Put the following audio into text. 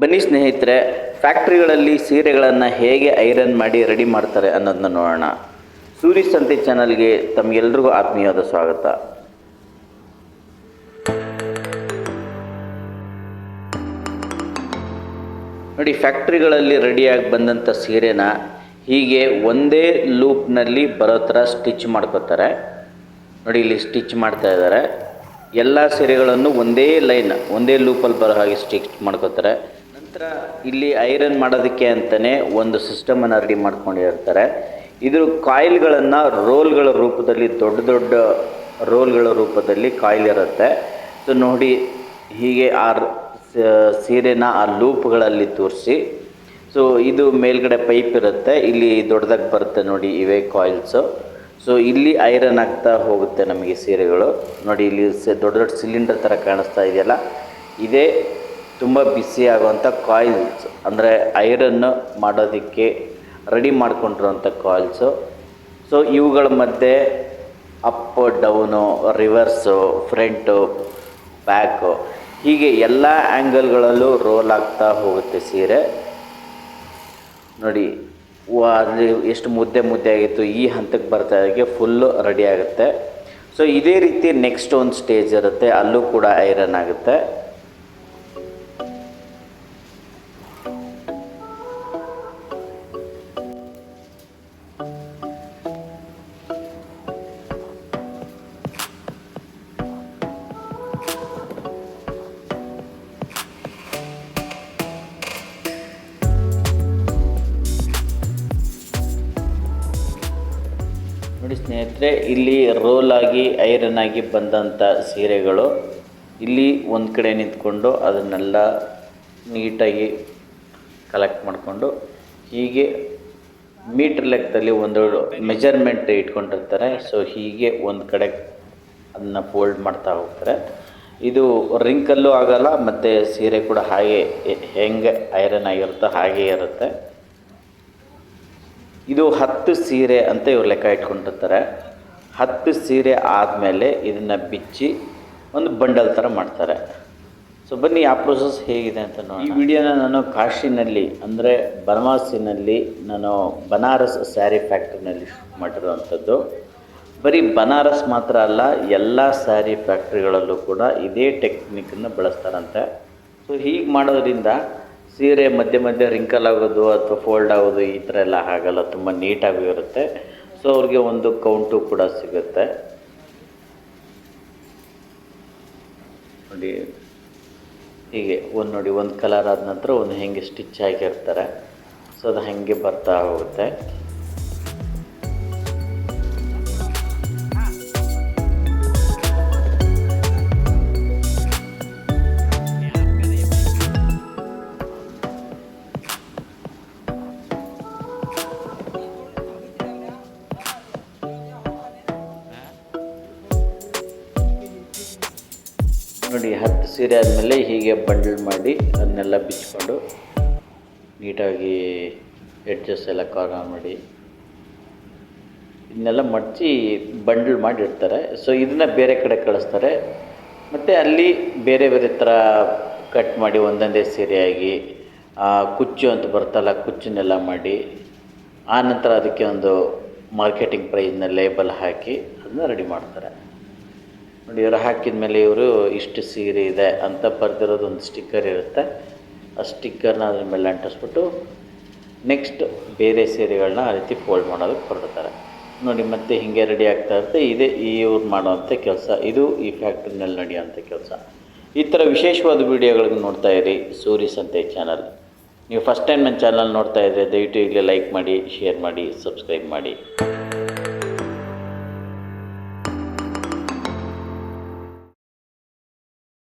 ಬನ್ನಿ ಸ್ನೇಹಿತರೆ, ಫ್ಯಾಕ್ಟ್ರಿಗಳಲ್ಲಿ ಸೀರೆಗಳನ್ನು ಹೇಗೆ ಐರನ್ ಮಾಡಿ ರೆಡಿ ಮಾಡ್ತಾರೆ ಅನ್ನೋದನ್ನ ನೋಡೋಣ. ಸೂರಿ ಸಂತೆ ಚಾನಲ್ಗೆ ತಮಗೆಲ್ರಿಗೂ ಆತ್ಮೀಯವಾದ ಸ್ವಾಗತ. ನೋಡಿ, ಫ್ಯಾಕ್ಟ್ರಿಗಳಲ್ಲಿ ರೆಡಿಯಾಗಿ ಬಂದಂಥ ಸೀರೆನ ಹೀಗೆ ಒಂದೇ ಲೂಪ್ನಲ್ಲಿ ಬರೋ ಥರ ಸ್ಟಿಚ್ ಮಾಡ್ಕೋತಾರೆ. ನೋಡಿ, ಇಲ್ಲಿ ಸ್ಟಿಚ್ ಮಾಡ್ತಾ ಇದ್ದಾರೆ. ಎಲ್ಲ ಸೀರೆಗಳನ್ನು ಒಂದೇ ಲೈನ್, ಒಂದೇ ಲೂಪಲ್ಲಿ ಬರೋ ಹಾಗೆ ಸ್ಟಿಚ್ ಮಾಡ್ಕೋತಾರೆ. ನಂತರ ಇಲ್ಲಿ ಐರನ್ ಮಾಡೋದಕ್ಕೆ ಅಂತಲೇ ಒಂದು ಸಿಸ್ಟಮನ್ನು ರೆಡಿ ಮಾಡ್ಕೊಂಡಿರ್ತಾರೆ ಇದ್ರ ಕಾಯಿಲ್ಗಳನ್ನು ರೋಲ್ಗಳ ರೂಪದಲ್ಲಿ ದೊಡ್ಡ ದೊಡ್ಡ ರೋಲ್ಗಳ ರೂಪದಲ್ಲಿ ಕಾಯಿಲ್ ಇರುತ್ತೆ. ಸೊ ನೋಡಿ ಹೀಗೆ ಆ ಸೀರೆನ ಆ ಲೂಪ್ಗಳಲ್ಲಿ ತೋರಿಸಿ. ಸೊ ಇದು ಮೇಲ್ಗಡೆ ಪೈಪ್ ಇರುತ್ತೆ. ಇಲ್ಲಿ ದೊಡ್ಡದಾಗಿ ಬರುತ್ತೆ ನೋಡಿ ಇವೇ ಕಾಯಿಲ್ಸು ಸೊ ಇಲ್ಲಿ ಐರನ್ ಆಗ್ತಾ ಹೋಗುತ್ತೆ ನಮಗೆ ಸೀರೆಗಳು. ನೋಡಿ ಇಲ್ಲಿ ದೊಡ್ಡ ದೊಡ್ಡ ಸಿಲಿಂಡರ್ ಥರ ಕಾಣಿಸ್ತಾ ಇದೆಯಲ್ಲ? ಇದೇ ತುಂಬ ಬಿಸಿಯಾಗುವಂಥ ಕಾಯಿಲ್ಸ್ ಅಂದರೆ ಐರನ್ನು ಮಾಡೋದಕ್ಕೆ ರೆಡಿ ಮಾಡಿಕೊಂಡಿರುವಂಥ ಕಾಯಿಲ್ಸು ಸೊ ಇವುಗಳ ಮಧ್ಯೆ up down reverse front back ಹೀಗೆ ಎಲ್ಲ ಆ್ಯಂಗಲ್ಗಳಲ್ಲೂ ರೋಲ್ ಆಗ್ತಾ ಹೋಗುತ್ತೆ ಸೀರೆ. ನೋಡಿ ಅಲ್ಲಿ ಎಷ್ಟು ಮುದ್ದೆ ಮುದ್ದೆ ಆಗಿತ್ತು, ಈ ಹಂತಕ್ಕೆ ಬರ್ತಾ ಇದ್ದಾಗೆ ಫುಲ್ಲು ರೆಡಿ ಆಗುತ್ತೆ. ಸೊ ಇದೇ ರೀತಿ ನೆಕ್ಸ್ಟ್ ಒಂದು ಸ್ಟೇಜ್ ಇರುತ್ತೆ, ಅಲ್ಲೂ ಕೂಡ ಐರನ್ ಆಗುತ್ತೆ. ಸ್ನೇಹಿತರೆ, ಇಲ್ಲಿ ರೋಲ್ ಆಗಿ ಐರನ್ ಆಗಿ ಬಂದಂಥ ಸೀರೆಗಳು. ಇಲ್ಲಿ ಒಂದು ಕಡೆ ನಿಂತ್ಕೊಂಡು ಅದನ್ನೆಲ್ಲ ನೀಟಾಗಿ ಕಲೆಕ್ಟ್ ಮಾಡಿಕೊಂಡು, ಹೀಗೆ ಮೀಟ್ರ್ ಲೆಕ್ಕದಲ್ಲಿ ಒಂದು ಮೆಜರ್ಮೆಂಟ್ ಇಟ್ಕೊಂಡಿರ್ತಾರೆ. ಸೊ ಹೀಗೆ ಒಂದು ಕಡೆ ಅದನ್ನ ಫೋಲ್ಡ್ ಮಾಡ್ತಾ ಹೋಗ್ತಾರೆ. ಇದು ರಿಂಕಲ್ಲೂ ಆಗಲ್ಲ, ಮತ್ತು ಸೀರೆ ಕೂಡ ಹಾಗೆ ಹೆಂಗೆ ಐರನ್ ಆಗಿರುತ್ತೋ ಹಾಗೇ ಇರುತ್ತೆ. ಇದು ಹತ್ತು ಸೀರೆ ಅಂತ ಇವ್ರು ಲೆಕ್ಕ ಇಟ್ಕೊಂಡಿರ್ತಾರೆ. ಹತ್ತು ಸೀರೆ ಆದಮೇಲೆ ಇದನ್ನು ಬಿಚ್ಚಿ ಒಂದು ಬಂಡಲ್ ಥರ ಮಾಡ್ತಾರೆ. ಸೊ ಬನ್ನಿ, ಆ ಪ್ರೋಸೆಸ್ ಹೇಗಿದೆ ಅಂತ ನೋಡಿ ಈ ವಿಡಿಯೋನ ನಾನು ಕಾಶಿನಲ್ಲಿ, ಅಂದರೆ ಬನವಾಸಿನಲ್ಲಿ ನಾನು ಬನಾರಸ್ ಸ್ಯಾರಿ ಫ್ಯಾಕ್ಟ್ರಿನಲ್ಲಿ ಶೂಟ್ ಮಾಡಿರುವಂಥದ್ದು. ಬರೀ ಬನಾರಸ್ ಮಾತ್ರ ಅಲ್ಲ, ಎಲ್ಲ ಸ್ಯಾರಿ ಫ್ಯಾಕ್ಟ್ರಿಗಳಲ್ಲೂ ಕೂಡ ಇದೇ ಟೆಕ್ನಿಕನ್ನು ಬಳಸ್ತಾರಂತೆ. ಸೊ ಹೀಗೆ ಮಾಡೋದ್ರಿಂದ ಸೀರೆ ಮಧ್ಯೆ ಮಧ್ಯೆ ರಿಂಕಲ್ ಆಗೋದು ಅಥವಾ ಫೋಲ್ಡ್ ಆಗೋದು ಈ ಥರ ಎಲ್ಲ ಆಗಲ್ಲ ತುಂಬ ನೀಟಾಗಿ ಇರುತ್ತೆ. ಸೊ ಅವ್ರಿಗೆ ಒಂದು ಕೌಂಟು ಕೂಡ ಸಿಗುತ್ತೆ. ನೋಡಿ, ಹೀಗೆ ಒಂದು ನೋಡಿ, ಒಂದು ಕಲರ್ ಆದ ನಂತರ ಒಂದು ಹೆಂಗೆ ಸ್ಟಿಚ್ ಆಗಿರ್ತಾರೆ ಸೊ ಅದು ಹಾಗೆ ಬರ್ತಾ ಹೋಗುತ್ತೆ. ನೋಡಿ, ಹತ್ತು ಸೀರೆ ಆದಮೇಲೆ ಹೀಗೆ ಬಂಡಲ್ ಮಾಡಿ ಅದನ್ನೆಲ್ಲ ಬಿಚ್ಕೊಂಡು ನೀಟಾಗಿ ಎಡ್ಜಸ್ ಎಲ್ಲ ಕಾರ್ನರ್ ಮಾಡಿ ಇದನ್ನೆಲ್ಲ ಮಡಚಿ ಬಂಡಲ್ ಮಾಡಿ ಇಡ್ತಾರೆ ಸೊ ಇದನ್ನು ಬೇರೆ ಕಡೆ ಕಳಿಸ್ತಾರೆ. ಮತ್ತು ಅಲ್ಲಿ ಬೇರೆ ಬೇರೆ ಥರ ಕಟ್ ಮಾಡಿ ಒಂದೊಂದೇ ಸೀರೆಯಾಗಿ ಕುಚ್ಚು ಅಂತ ಬರ್ತಲ್ಲ ಕುಚ್ಚನ್ನೆಲ್ಲ ಮಾಡಿ ಆನಂತರ ಅದಕ್ಕೆ ಒಂದು ಮಾರ್ಕೆಟಿಂಗ್ ಪ್ರೈಸ್ನ ಲೇಬಲ್ ಹಾಕಿ ಅದನ್ನ ರೆಡಿ ಮಾಡ್ತಾರೆ. ನೋಡಿ, ಇವರು ಹಾಕಿದ ಮೇಲೆ ಇವರು ಇಷ್ಟು ಸೀರೆ ಇದೆ ಅಂತ ಬರೆದಿರೋದು ಒಂದು ಸ್ಟಿಕ್ಕರ್ ಇರುತ್ತೆ. ಆ ಸ್ಟಿಕ್ಕರ್ನ ಅದ್ರ ಮೇಲೆ ಅಂಟಿಸ್ಬಿಟ್ಟು ನೆಕ್ಸ್ಟ್ ಬೇರೆ ಸೀರೆಗಳನ್ನ ಆ ರೀತಿ ಫೋಲ್ಡ್ ಮಾಡೋದಕ್ಕೆ ಹೊರಡ್ತಾರೆ. ನೋಡಿ, ಮತ್ತೆ ಹೀಗೆ ರೆಡಿ ಆಗ್ತಾ ಇರುತ್ತೆ. ಇದೇ ಈ ಇವ್ರು ಮಾಡುವಂಥ ಕೆಲಸ. ಇದು ಈ ಫ್ಯಾಕ್ಟ್ರಿನಲ್ಲಿ ನಡೆಯುವಂಥ ಕೆಲಸ. ಈ ಥರ ವಿಶೇಷವಾದ ವೀಡಿಯೋಗಳಿಗೆ ನೋಡ್ತಾ ಇರಿ. ಸೂರಿ ಸಂತೆ ಚಾನಲ್ ನೀವು ಫಸ್ಟ್ ಟೈಮ್ ನನ್ನ ಚಾನಲ್ ನೋಡ್ತಾ ಇದ್ದರೆ ದಯವಿಟ್ಟು ಈಗಲೇ ಲೈಕ್ ಮಾಡಿ ಶೇರ್ ಮಾಡಿ ಸಬ್ಸ್ಕ್ರೈಬ್ ಮಾಡಿ.